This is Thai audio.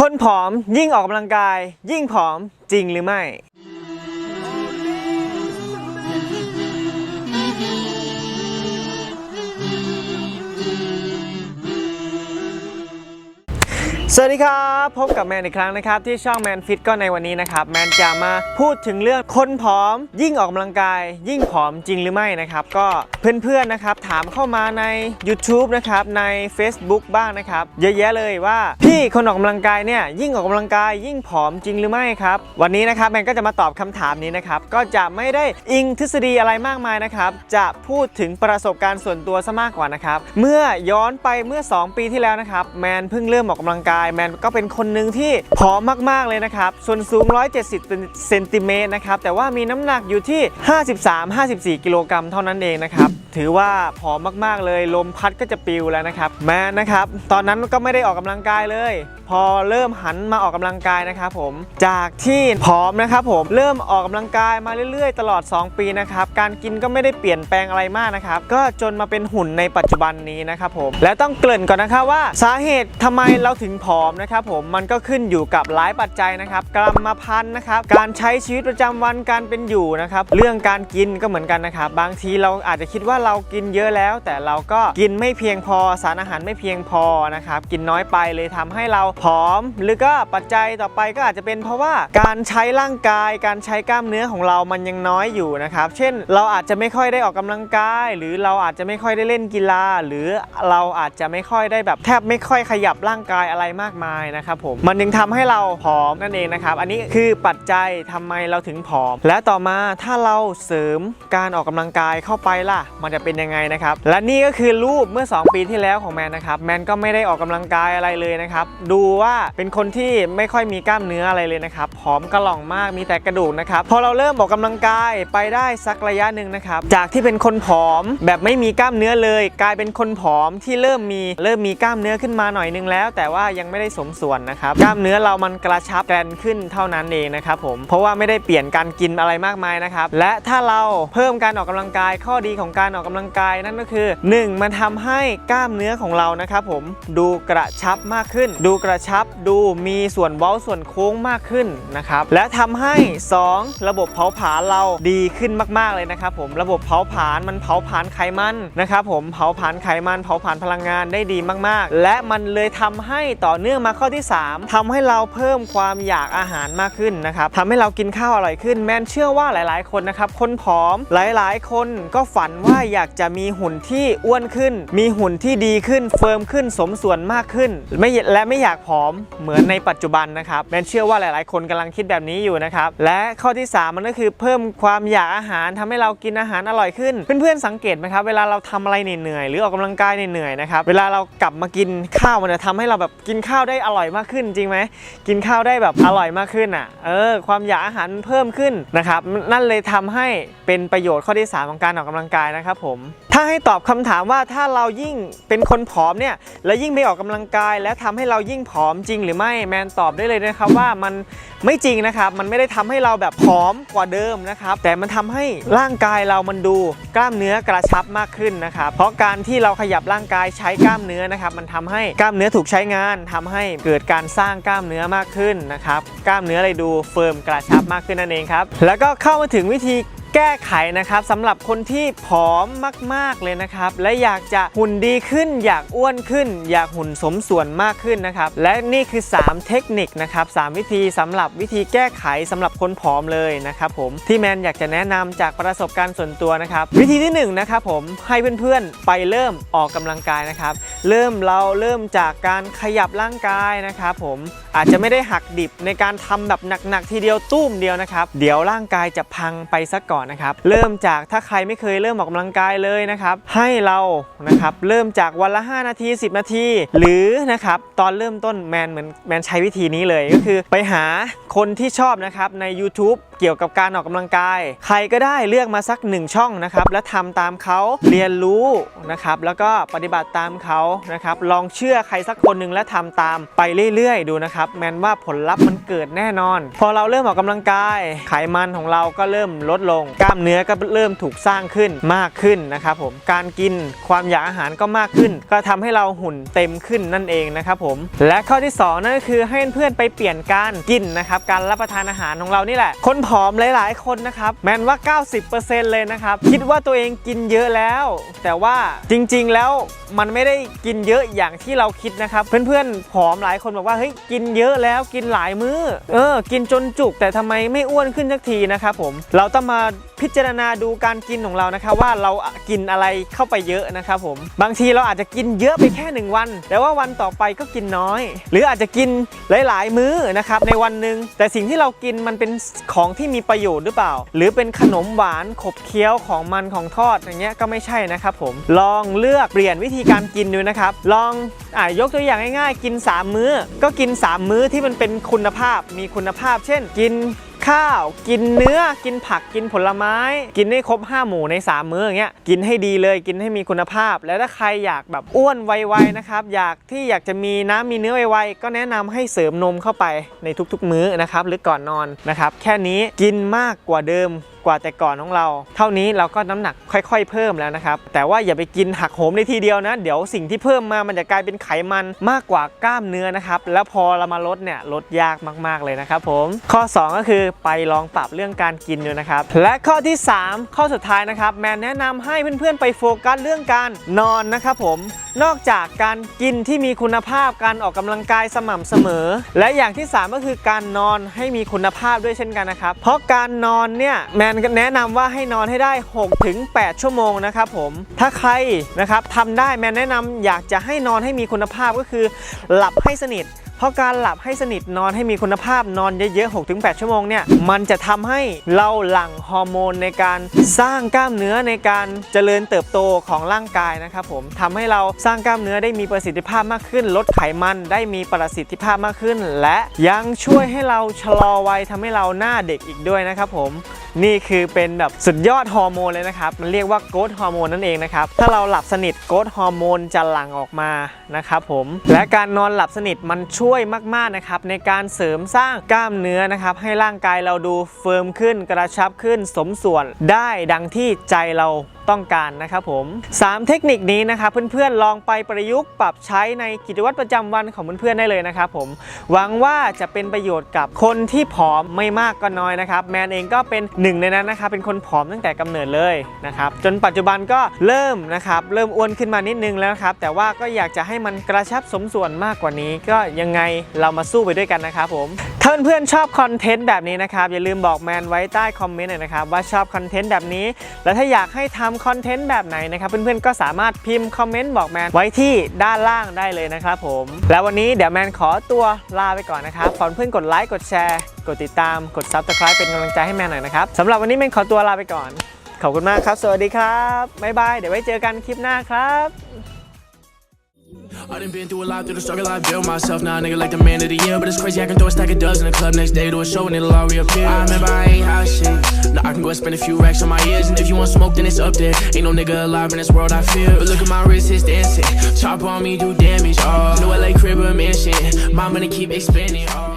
คนผอมยิ่งออกกำลังกาย ยิ่งผอมจริงหรือไม่ สวัสดีครับ พบกับแมนอีกครั้งนะครับ ที่ช่องแมนฟิตก็ในวันนี้นะครับ แมนจะมาพูดถึงเรื่องคนผอม ยิ่งออกกำลังกาย ยิ่งผอมจริงหรือไม่นะครับ ก็เพื่อนๆนะครับ ถามเข้ามาใน YouTube นะครับ ใน Facebook บ้างนะครับ เยอะแยะเลยว่า พี่คนออกกำลังกายเนี่ยยิ่งออกกำลังกาย ยิ่งผอมจริงหรือไม่ครับ วันนี้นะครับแมนก็จะมาตอบคำถามนี้นะครับก็จะไม่ได้อิงทฤษฎีอะไรมากมายนะครับจะพูดถึงประสบการณ์ส่วนตัวซะมากกว่านะครับเมื่อย้อนไปเมื่อ 2 ปีที่แล้วนะครับแมนเพิ่งเริ่มออกกำลังกายแมนก็เป็นคนหนึ่งที่ผอมมากๆเลยนะครับ ส่วนสูง 170เซนติเมตรนะครับ แต่ว่ามีน้ำหนักอยู่ที่ 53-54 กิโลกรัมเท่านั้นเองนะครับ ถือว่าผอมมากๆเลย ลมพัดก็จะปิวแล้วนะครับแมนนะครับ ตอนนั้นก็ไม่ได้ออกกำลังกายเลย พอเริ่มหันมาออกกำลังกายนะครับผมจากที่ผอมนะครับผมเริ่มออกกำลังกายมาเรื่อยๆ ตลอด 2 ปีนะครับการกินก็ไม่ได้เปลี่ยนแปลงอะไรมากนะครับก็จนมาเป็นหุ่นในปัจจุบันนี้นะครับผมและต้องเกริ่นก่อนนะครับว่าสาเหตุทำไมเราถึงผอมนะครับผมมันก็ขึ้นอยู่กับหลายปัจจัยนะครับกรรมพันธุ์นะครับการใช้ชีวิตประจำวันการเป็นอยู่นะครับเรื่องการกินก็เหมือนกันนะครับบางทีเราอาจจะคิดว่าเรากินเยอะแล้ว แต่เราก็กินไม่เพียงพอสารอาหารไม่เพียงพอนะครับกินน้อยไปเลยทำให้เราผอม หรือก็ปัจจัยต่อไปก็อาจจะเป็นเพราะว่าการใช้ร่างกาย การใช้กล้ามเนื้อของเรามันยังน้อยอยู่นะครับเช่น เราอาจจะไม่ค่อยได้ออกกำลังกาย หรือเราอาจจะไม่ค่อยได้เล่นกีฬา หรือเราอาจจะไม่ค่อยได้แบบแทบไม่ค่อยขยับร่างกายอะไรมากมายนะครับผมมันจึงทำให้เราผอมนั่นเองนะครับอันนี้คือปัจจัยทำไมเราถึงผอม และต่อมาถ้าเราเสริมการออกกำลังกายเข้าไปล่ะมันจะเป็นยังไงนะครับ และนี่ก็คือรูปเมื่อ 2 ปีที่แล้วของแมนนะครับ แมนก็ไม่ได้ออกกำลังกายอะไรเลยนะครับ ดูว่าเป็นคนที่ไม่ค่อยมีกล้ามเนื้ออะไรเลยนะครับ ผอมกระหล่องมาก มีแต่กระดูกนะครับ พอเราเริ่มออกกำลังกายไปได้สักระยะหนึ่งนะครับ จากที่เป็นคนผอมแบบไม่มีกล้ามเนื้อเลย กลายเป็นคนผอมที่เริ่มมีเริ่มมีกล้ามเนื้อขึ้นมาหน่อยนึงแล้ว แต่ว่ายังไม่ได้สมส่วนนะครับ กล้ามเนื้อเรามันกระชับแกรนขึ้นเท่านั้นเองนะครับผม เพราะว่าไม่ได้เปลี่ยนการกินอะไรมากมายนะครับ และถ้าเราเพิ่มการออกกำลังกายข้อดีของการออกกำลังกายนั่นก็คือ 1 มันทำให้กล้ามเนื้อของเรานะครับผมดูกระชับมากขึ้น ดูกระชับดูมีส่วนเว้าส่วนโค้งมากขึ้นนะครับและทำให้ 2 ระบบเผาผลาญเราดีขึ้นมาก ๆเลยนะครับผมระบบเผาผลาญมันเผาผลาญไขมันนะครับผมเผาผลาญไขมันเผาผลาญพลังงานได้ดีมากๆ และมันเลยทำให้ต่อเนื่องมาข้อที่ 3ทำให้เราเพิ่มความอยากอาหารมากขึ้นนะครับทำให้เรากินข้าวอร่อยขึ้น แม่นเชื่อว่าหลาย ๆ คนนะครับคนผอมหลาย ๆ คนก็ฝันว่าอยากจะมีหุ่นที่อ้วนขึ้น มีหุ่นที่ดีขึ้น เฟิร์มขึ้นสมส่วนมากขึ้นไม่และไม่อยากผอมเหมือนในปัจจุบันนะครับแมนเชื่อว่าหลาย ๆ คนกำลังคิดแบบนี้อยู่นะครับและข้อที่ 3 มันก็คือเพิ่มความอยากอาหารทำให้เรากินอาหารอร่อยขึ้น เพื่อน ๆ สังเกตไหมครับเวลาเราทำอะไรเหนื่อยๆหรือออกกำลังกายเหนื่อยๆนะครับเวลาเรากลับมากินข้าวมันจะทำให้เราแบบกินข้าวได้อร่อยมากขึ้นจริงไหมกินข้าวได้แบบอร่อยมากขึ้นอะเออความอยากอาหารเพิ่มขึ้นนะครับนั่นเลยทำให้เป็นประโยชน์ข้อที่ 3 ของการออกกำลังกายนะครับผม ถ้าให้ตอบคำถามว่าถ้าเรายิ่งเป็นคนผอมเนี่ย แล้วยิ่งไปออกกำลังกาย แล้วทำให้เรายิ่งผอมจริงหรือไม่แมนตอบได้เลยนะครับว่ามันไม่จริงนะครับ มันไม่ได้ทำให้เราแบบผอมกว่าเดิมนะครับ แต่มันทำให้ร่างกายเรามันดูกล้ามเนื้อกระชับมากขึ้นนะครับ เพราะการที่เราขยับร่างกายใช้กล้ามเนื้อนะครับ มันทำให้กล้ามเนื้อถูกใช้งานทำให้เกิดการสร้างกล้ามเนื้อมากขึ้นนะครับ กล้ามเนื้อเลยดูเฟิร์มกระชับมากขึ้นนั่นเองครับ แล้วก็เข้ามาถึงวิธี แก้ไขนะครับสำหรับคนที่ผอมมาก ๆ เลยนะครับ และอยากจะหุ่นดีขึ้น อยากอ้วนขึ้น อยากหุ่นสมส่วนมากขึ้นนะครับ และนี่คือ 3 เทคนิคนะครับ3วิธีสำหรับวิธีแก้ไขสำหรับคนผอมเลยนะครับผมที่แมนอยากจะแนะนำจากประสบการณ์ส่วนตัวนะครับ วิธีที่1นงนะครับผมให้เพื่อนๆไปเริ่มออกกำลังกายนะครับ เริ่มเราเริ่มจากการขยับร่างกายนะครับผมอาจจะไม่ได้หักดิบในการทำแบบหนักๆทีเดียวตุ้มเดียวนะครับ เดี๋ยวร่างกายจะพังไปซะก่อนนะครับเริ่มจากถ้าใครไม่เคยเริ่มออกกำลังกายเลยนะครับให้เรานะครับเริ่มจากวันละ 5 นาที 10 นาที หรือนะครับตอนเริ่มต้นแมนเหมือนแมนใช้วิธีนี้เลยก็คือไปหาคนที่ชอบนะครับใน YouTube เกี่ยวกับการออกกำลังกาย ใครก็ได้เลือกมาสักหนึ่งช่องนะครับแล้วทำตามเขาเรียนรู้นะครับแล้วก็ปฏิบัติตามเขานะครับลองเชื่อใครสักคนหนึ่งและทำตามไปเรื่อยๆ ดูนะครับแมนว่าผลลัพธ์มันเกิดแน่นอน พอเราเริ่มออกกำลังกาย ไขมันของเราก็เริ่มลดลงกล้ามเนื้อก็เริ่มถูกสร้างขึ้นมากขึ้นนะครับผมการกินความอยากอาหารก็มากขึ้น ก็ทำให้เราหุ่นเต็มขึ้นนั่นเองนะครับผมและข้อที่สองนั่นก็คือให้เพื่อนไปเปลี่ยนการกินนะครับการรับประทานอาหารของเรานี่แหละ คนผอมหลาย ๆ คนนะครับแม้นว่า 90%เลยนะครับคิดว่าตัวเองกินเยอะแล้ว แต่ว่าจริง ๆ แล้วมันไม่ได้กินเยอะอย่างที่เราคิดนะครับ เพื่อนๆผอมหลายคนบอกว่าเฮ้ยกินเยอะแล้วกินหลายมื้อ เออ กินจนจุกแต่ทำไมไม่อ้วนขึ้นสักทีนะครับผมเราต้องมาพิจารณาดูการกินของเรานะครับว่าเรากินอะไรเข้าไปเยอะนะครับผมบางทีเราอาจจะกินเยอะไปแค่ 1 วัน แต่ว่าวันต่อไปก็กินน้อย หรืออาจจะกินหลาย ๆ มื้อนะครับในวันหนึ่งแต่สิ่งที่เรากินมันเป็นของที่มีประโยชน์หรือเปล่า หรือเป็นขนมหวานขบเคี้ยวของมันของทอดอย่างเงี้ยก็ไม่ใช่นะครับผมลองเลือกเปลี่ยนวิธีการกินดูนะครับลองอ่ายกตัวอย่างง่ายๆ กิน 3 มื้อ ก็กิน 3 มื้อที่มันเป็นคุณภาพมีคุณภาพ เช่น กิน ข้าว กินเนื้อกินผักกินผลไม้ กินให้ครบ 5 หมู่ใน 3 มื้ออย่างเงี้ยกินให้ดีเลยกินให้มีคุณภาพ แล้วถ้าใครอยากแบบอ้วนไวๆนะครับอยากที่อยากจะมีน้ำมีเนื้อไวๆก็แนะนำให้เสริมนมเข้าไปในทุกๆ มื้อนะครับหรือก่อนนอนนะครับแค่นี้กินมากกว่าเดิม กว่าแต่ก่อนของเรา เท่านี้เราก็น้ำหนักค่อย ๆ เพิ่มแล้วนะครับ แต่ว่าอย่าไปกินหักโหมในทีเดียวนะ เดี๋ยวสิ่งที่เพิ่มมามันจะกลายเป็นไขมันมากกว่ากล้ามเนื้อนะครับ แล้วพอเรามาลดเนี่ยลดยากมากๆเลยนะครับผมข้อ 2 ก็คือไปลองปรับเรื่องการกินดูนะครับ และข้อที่ 3 ข้อสุดท้ายนะครับ แมนแนะนำให้เพื่อนๆ ไปโฟกัสเรื่องการนอนนะครับผมนอกจากการกินที่มีคุณภาพการออกกำลังกายสม่ำเสมอ และอย่างที่ 3 ก็คือการนอนให้มีคุณภาพด้วยเช่นกันนะครับเพราะการนอนเนี่ยแมนแนะนำว่าให้นอนให้ได้6ถึง8ชั่วโมงนะครับผม ถ้าใครนะครับทำได้แมนแนะนำอยากจะให้นอนให้มีคุณภาพก็คือ หลับให้สนิท เพราะการหลับให้สนิทนอนให้มีคุณภาพนอนเยอะๆ 6-8 ชั่วโมงเนี่ย มันจะทำให้เราหลั่งฮอร์โมนในการสร้างกล้ามเนื้อในการเจริญเติบโตของร่างกายนะครับผมทำให้เราสร้างกล้ามเนื้อได้มีประสิทธิภาพมากขึ้น ลดไขมันได้มีประสิทธิภาพมากขึ้น และยังช่วยให้เราชะลอวัยทำให้เราหน้าเด็กอีกด้วยนะครับผม นี่คือเป็นแบบสุดยอดฮอร์โมนเลยนะครับ มันเรียกว่าโกรทฮอร์โมนนั่นเองนะครับ ถ้าเราหลับสนิทโกรทฮอร์โมนจะหลั่งออกมานะครับผม และการนอนหลับสนิทมันช่วยมากๆนะครับในการเสริมสร้างกล้ามเนื้อนะครับ ให้ร่างกายเราดูเฟิร์มขึ้นกระชับขึ้นสมส่วนได้ดังที่ใจเรา ต้องการนะครับผม 3 เทคนิคนี้นะครับเพื่อนๆลองไปประยุกต์ปรับใช้ในกิจวัตรประจำวันของเพื่อนๆได้เลยนะครับผมหวังว่าจะเป็นประโยชน์กับคนที่ผอมไม่มากก็น้อยนะครับแมนเองก็เป็นหนึ่งในนั้นนะครับเป็นคนผอมตั้งแต่กำเนิดเลยนะครับจนปัจจุบันก็เริ่มนะครับเริ่มอ้วนขึ้นมานิดนึงแล้วครับแต่ว่าก็อยากจะให้มันกระชับสมส่วนมากกว่านี้ ก็ยังไงเรามาสู้ไปด้วยกันนะครับผมถ้าเพื่อนๆชอบคอนเทนต์แบบนี้นะครับอย่าลืมบอกแมนไว้ใต้คอมเมนต์หน่อยนะครับว่าชอบคอนเทนต์แบบนี้ และถ้าอยากให้ทำคอนเทนต์แบบไหนนะครับ เพื่อนๆก็สามารถพิมพ์คอมเมนต์บอกแมนไว้ที่ด้านล่างได้เลยนะครับผม แล้ววันนี้เดี๋ยวแมนขอตัวลาไปก่อนนะครับขอเพื่อนกดไลค์กดแชร์กดติดตามกด Subscribe เป็นกำลังใจให้แมนหน่อยนะครับสำหรับวันนี้แมนขอตัวลาไปก่อน ขอบคุณมากครับ สวัสดีครับบ๊ายบายเดี๋ยวไว้เจอกันคลิปหน้าครับ I done been through a lot, through the struggle, I built myself. Now, a nigga like the man of the year. But it's crazy, I can throw a stack of dubs in the club next day to a show and it'll all reappear. I remember I ain't hot shit. Now I can go and spend a few racks on my ears. And if you want smoke, then it's up there. Ain't no nigga alive in this world, I feel. But look at my wrist, it's dancing. Chop on me, do damage. Oh, new LA crib or mansion. My money keep expanding. Oh.